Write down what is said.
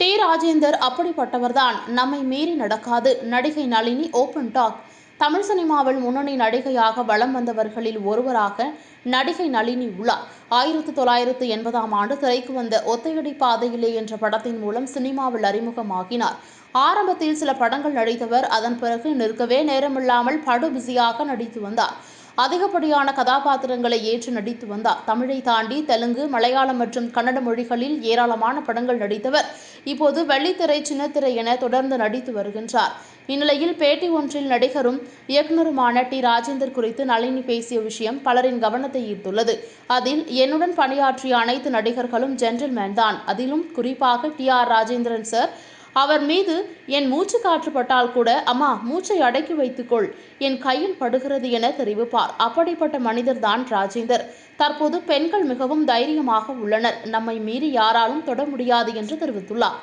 D Rajendar அப்படிப்பட்டவர்தான். நம்மை மீறி நடக்காது. நடிகை நளினி ஓபன் டாக். தமிழ் சினிமாவில் முன்னணி நடிகையாக வலம் வந்தவர்களில் ஒருவராக நடிகை நளினி உள்ளார் ஆயிரத்தி தொள்ளாயிரத்து எண்பதாம் ஆண்டு திரைக்கு வந்த ஒத்தையடி பாதையிலே என்ற படத்தின் மூலம் சினிமாவில் அறிமுகமாகினார். ஆரம்பத்தில் சில படங்கள் நடித்தவர் அதன் பிறகு நிற்கவே நேரமில்லாமல் படு பிஸியாக நடித்து வந்தார். அதிகப்படியான கதாபாத்திரங்களை ஏற்று நடித்து வந்தார். தமிழை தாண்டி தெலுங்கு மலையாளம் மற்றும் கன்னட மொழிகளில் ஏராளமான படங்கள் நடித்தவர் இப்போது வெள்ளித்திரை சின்னத்திரை என தொடர்ந்து நடித்து வருகின்றார். இந்நிலையில் பேட்டி ஒன்றில் நடிகரும் இயக்குநருமான டி. ராஜேந்தர் குறித்து நளினி பேசிய விஷயம் பலரின் கவனத்தை ஈர்த்துள்ளது. அதில் என்னுடன் பணியாற்றிய அனைத்து நடிகர்களும் ஜென்டில்மேன் தான் அதிலும் குறிப்பாக டி. ஆர். ராஜேந்திரன் சார் அவர் மீது என் மூச்சு காற்றுப்பட்டால் கூட அம்மா மூச்சை அடக்கி வைத்துக்கொள். என் கையில் படுகிறது என தெரிவிப்பார். அப்படிப்பட்ட மனிதர்தான் ராஜேந்தர். தற்போது பெண்கள் மிகவும் தைரியமாக உள்ளனர். நம்மை மீறி யாராலும் தொட முடியாது என்று தெரிவித்துள்ளார்.